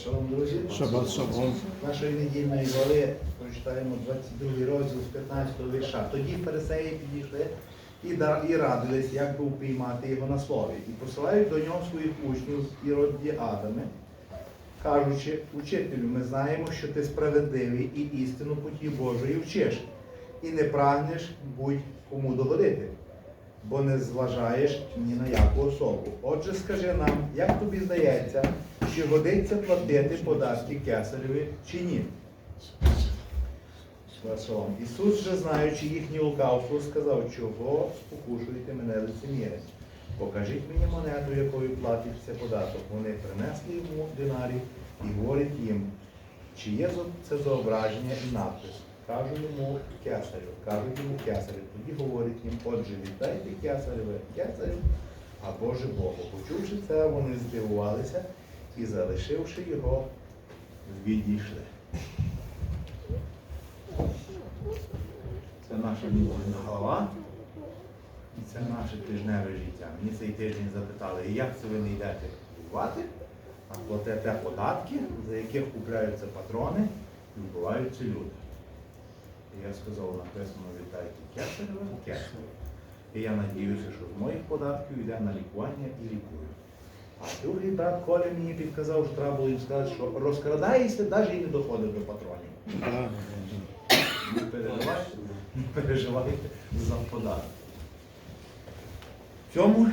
Шалом, друзі. Шабат шалом. Нашої недільної глави прочитаємо 22 розділ з 15 вірша. Тоді фарисеї підійшли і, да- і радились, як би упіймати його на слові. І посилають до нього своїх учнів з іродіадами, кажучи, учителю, ми знаємо, що ти справедливий і істину путі Божої вчиш, і не прагнеш будь-кому догодити, бо не зважаєш ні на яку особу. Отже, скажи нам, як тобі здається, чи годиться платити податки кесареві чи ні? Василом. Ісус же, знаючи їхнє лукавство, сказав, чого спокушуєте мене лицеміри? Покажіть мені монету, якою платиться податок. Вони принесли йому динарій і говорять їм, чи є це зображення і надпис. Кажу йому кесарю, кажуть йому кесарю. Тоді говорить їм, отже, віддайте кесареве кесарю, а Боже Богу. Почувши це, вони здивувалися і, залишивши його, відійшли. Це наша недільна глава. І це наше тижневе життя. Мені цей тиждень запитали, як це ви не йдете купувати, а платите податки, за яких купляються патрони і вбиваються люди. І я сказав, написано, віддайте кесареве, кесареве. І я надіюся, що з моїх податків йде на лікування і лікую. А другий брат Коля мені підказав, що треба було їм сказати, що розкрадаєшся, навіть і не доходить до патронів. Не переживайте, не переживайте за податок. В цьому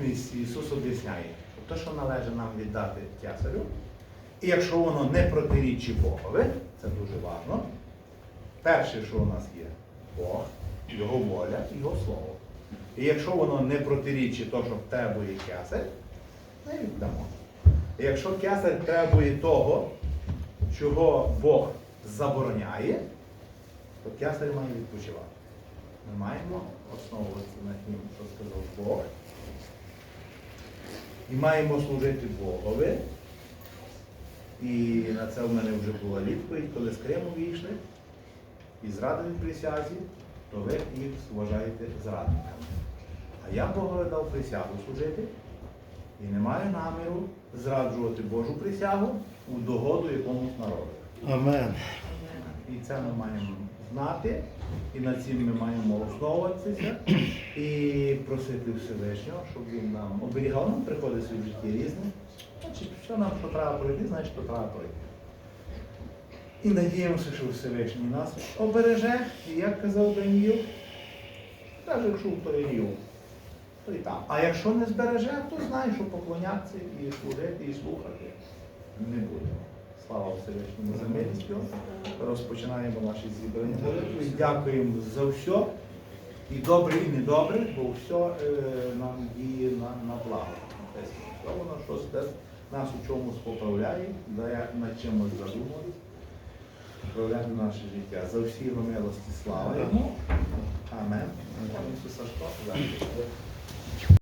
місці Ісус об'ясняє, те, що належить нам віддати кесарю, і якщо воно не протирічить Богові, це дуже важливо. Перше, що у нас є, Бог, Його воля, Його слово. І якщо воно не протирічить то, що требує кесар, ми віддамо. І якщо кесар требує того, чого Бог забороняє, то кесар має відпочивати. Ми маємо основуватися на тим, що сказав Бог. І маємо служити Богові. І на це в мене вже була відповідь, коли з Криму вийшли і зрадили присязі, то ви їх вважаєте зрадниками. А я Богові дав присягу служити і не маю наміру зраджувати Божу присягу у догоду якомусь народу. Амен. І це ми маємо знати, і над цим ми маємо основуватися і просити Всевишнього, щоб він нам оберігав. Нам приходиться в житті різне. Значить, що нам що треба пройти, значить, треба пройти. І надіємося, що Всевишній нас обереже, і як казав Даніїл, навіть якщо перевів, то і там. А якщо не збереже, то знай, що поклонятися і служити, і слухати не будемо. Слава Всевишньому за милість його. Розпочинаємо наші зібрання. Дякуємо за все. І добре, і недобре, бо все е, нам діє на, на благо. Воно щось нас у чомусь поправляє, дає над чимось задуматись, поправляє наше життя. За всі його милості слава йому. Амен. Ісуса Христа.